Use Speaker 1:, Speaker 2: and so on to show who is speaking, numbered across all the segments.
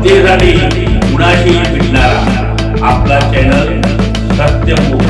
Speaker 1: जनतेसाठी कुणाशी भेटणारा आपला चॅनल सत्यमुख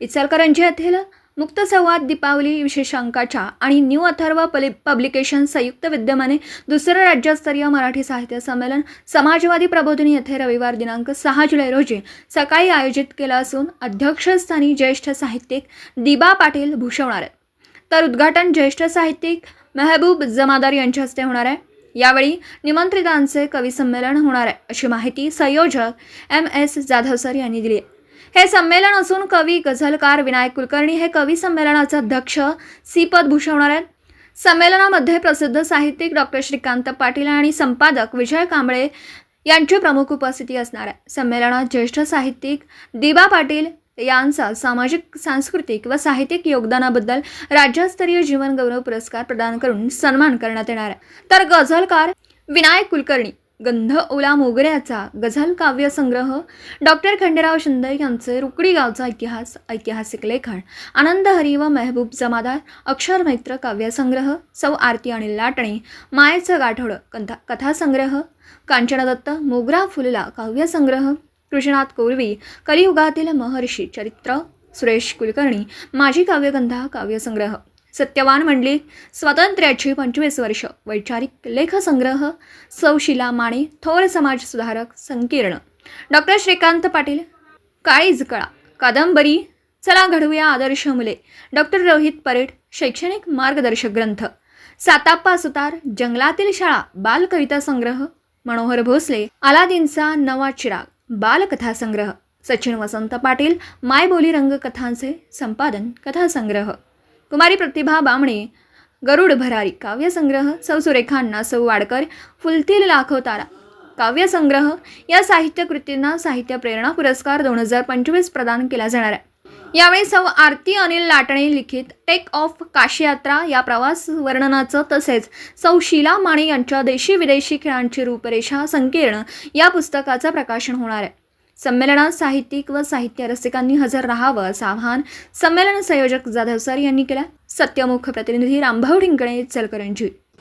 Speaker 2: इचलकरंजी येथील मुक्त संवाद दीपावली विशेषांकाच्या आणि न्यू अथर्व पलि पब्लिकेशन संयुक्त विद्यमाने दुसरं राज्यस्तरीय मराठी साहित्य संमेलन समाजवादी प्रबोधिनी येथे रविवार दिनांक सहा जुलै रोजी सकाळी आयोजित केलं असून अध्यक्षस्थानी ज्येष्ठ साहित्यिक दिबा पाटील भूषवणार आहेत. तर उद्घाटन ज्येष्ठ साहित्यिक मेहबूब जमादार यांच्या हस्ते होणार आहे. यावेळी निमंत्रितांचे कवी संमेलन होणार आहे अशी माहिती संयोजक एम एस जाधव सर यांनी दिली आहे. हे संमेलन असून कवी गझलकार विनायक कुलकर्णी हे कवी संमेलनाचे अध्यक्ष सीपद भूषवणार आहेत. संमेलनामध्ये प्रसिद्ध साहित्यिक डॉक्टर श्रीकांत पाटील आणि संपादक विजय कांबळे यांची प्रमुख उपस्थिती असणार आहे. संमेलनात ज्येष्ठ साहित्यिक दिबा पाटील यांचा सामाजिक सांस्कृतिक व साहित्यिक योगदानाबद्दल राज्यस्तरीय जीवनगौरव पुरस्कार प्रदान करून सन्मान करण्यात येणार आहे. तर गझलकार विनायक कुलकर्णी गंध ओला मोगऱ्याचा गझल काव्य संग्रह डॉक्टर खंडेराव शिंदे यांचे रुकडी गावचा इतिहास ऐतिहासिक लेखन आनंद हरी व मेहबूब जमादार अक्षर मैत्र काव्यसंग्रह सौ आरती आणि लाटणे मायेचं गाठोडं कथा कथासंग्रह कांचनदत्त मोगरा फुलला काव्यसंग्रह कृष्णात कोरवी कलियुगातील महर्षी चरित्र सुरेश कुलकर्णी माझी काव्यगंधा काव्यसंग्रह सत्यवान मंडली स्वातंत्र्याची पंचवीस वर्ष वैचारिक लेखसंग्रह सौशिला माने थोर समाज सुधारक संकीर्ण. डॉक्टर श्रीकांत पाटील काळीज कळा कादंबरी चला घडवूया आदर्श मुले. डॉक्टर रोहित परेड शैक्षणिक मार्गदर्शक ग्रंथ. साताप्पा सुतार जंगलातील शाळा बालकविता संग्रह मनोहर भोसले अलादीनचा नवा चिराग. बालकथासंग्रह सचिन वसंत पाटील मायबोली रंगकथांचे संपादन कथासंग्रह कुमारी प्रतिभा बामणे गरुड भरारी काव्यसंग्रह सौ सुरेखांना सौ वाडकर फुलतील लाखो तारा काव्यसंग्रह या साहित्य कृतींना साहित्य प्रेरणा पुरस्कार दोन हजार पंचवीस प्रदान केला जाणार आहे. यावेळी सौ आरती अनिल लाटणे लिखित टेक ऑफ काशीयात्रा या प्रवास वर्णनाचं तसेच सौ शीला माने यांच्या देशी विदेशी खेळांची रूपरेषा संकीर्ण या पुस्तकाचं प्रकाशन होणार आहे. संमेलनात साहित्यिक व साहित्य रसिकांनी हजर राहावं असं आवाहन संमेलन संयोजक जाधव सर यांनी केलं. सत्यमुख प्रतिनिधी रामभाऊ ढिंकणे चलकरंजी.